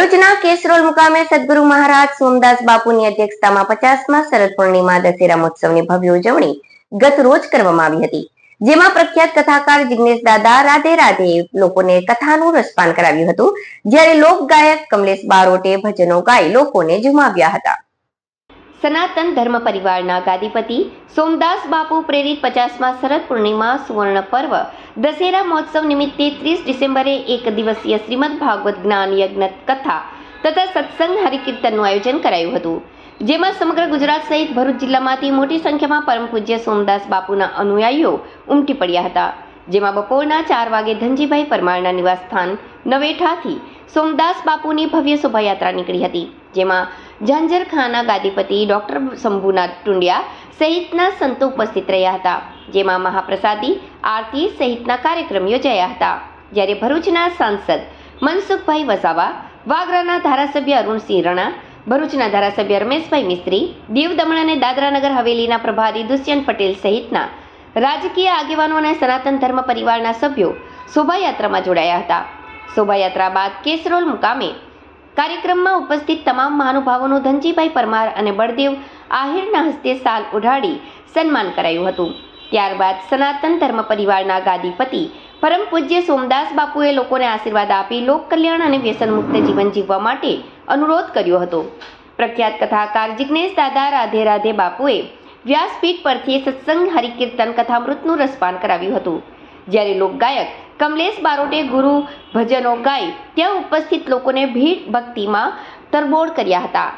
ભરૂચના કેસરોલ મુકામે સદગુરુ મહારાજ સોમદાસ બાપુની અધ્યક્ષતામાં પચાસમાં શરદ પૂર્ણિમા દશેરા મહોત્સવની ભવ્ય ઉજવણી ગત રોજ કરવામાં આવી હતી. જેમાં પ્રખ્યાત કથાકાર જિગ્નેશ દાદા, રાધે રાધે લોકોને કથાનું રસપાન કરાવ્યું હતું. જ્યારે લોક ગાયક કમલેશ બારોટે ભજનો ગાઈ લોકોને ઝુમાવ્યા હતા. સનાતન ધર્મ પરિવારના ગાદીપતિ સોમદાસ બાપુ પ્રેરિત પચાસમાં શરદ પૂર્ણિમા સુવર્ણ પર્વ દશેરા મહોત્સવ નિમિત્તે ત્રીસ ડિસેમ્બરે એક દિવસીય શ્રીમદ ભાગવત જ્ઞાન યજ્ઞ કથા તથા સત્સંગ હરિકીર્તનનું આયોજન કરાયું હતું. જેમાં સમગ્ર ગુજરાત સહિત ભરૂચ જિલ્લામાંથી મોટી સંખ્યામાં પરમ પૂજ્ય સોમદાસ બાપુના અનુયાયીઓ ઉમટી પડ્યા હતા. જેમાં બપોરના ચાર વાગે ધનજીભાઈ પરમારના નિવાસસ્થાન નવેઠાથી સોમદાસ બાપુની ભવ્ય શોભાયાત્રા નીકળી હતી. જેમાં ઝાંઝરખાના ગાદીપતિ ડૉક્ટર શંભુનાથ ટુંડિયા સહિતના સંતો ઉપસ્થિત રહ્યા હતા. જેમાં મહાપ્રસાદી, આરતી સહિતના કાર્યક્રમ યોજાયા હતા. જ્યારે ભરૂચના સાંસદ મનસુખભાઈ વસાવા, વાગરાના ધારાસભ્ય અરુણસિંહ રણા, ભરૂચના ધારાસભ્ય રમેશભાઈ મિસ્ત્રી દીવ દમણ અને દાદરાનગર હવેલીના પ્રભારી દુષ્યંત પટેલ સહિતના રાજકીય આગેવાનો અને સનાતન ધર્મ પરિવારના સભ્યો શોભાયાત્રામાં જોડાયા હતા. શોભાયાત્રા બાદ કેસરોલ મુકામે કાર્યક્રમમાં ઉપસ્થિત તમામ મહાનુભાવોનું ધનજીભાઈ પરમાર અને બળદેવ આહિરના હસ્તે સાલ ઉઢાડી સન્માન કરાયું હતું. ત્યારબાદ સનાતન ધર્મ પરિવારના ગાદીપતિ પરમ પૂજ્ય સોમદાસ બાપુએ લોકોને આશીર્વાદ આપી લોક કલ્યાણ અને વ્યસનમુક્ત જીવન જીવવા માટે અનુરોધ કર્યો હતો. પ્રખ્યાત કથાકાર જિજ્ઞેશ દાદા રાધે રાધે બાપુએ વ્યાસપીઠ પરથી સત્સંગ હરિકીર્તન કથામૃતનું રસપાન કરાવ્યું હતું. જ્યારે લોકગાયક કમલેશ બારોટે ગુરુ ભજનો ગાઈ ત્યાં ઉપસ્થિત લોકોને ભીડ ભક્તિમાં તરબોળ કર્યા હતા.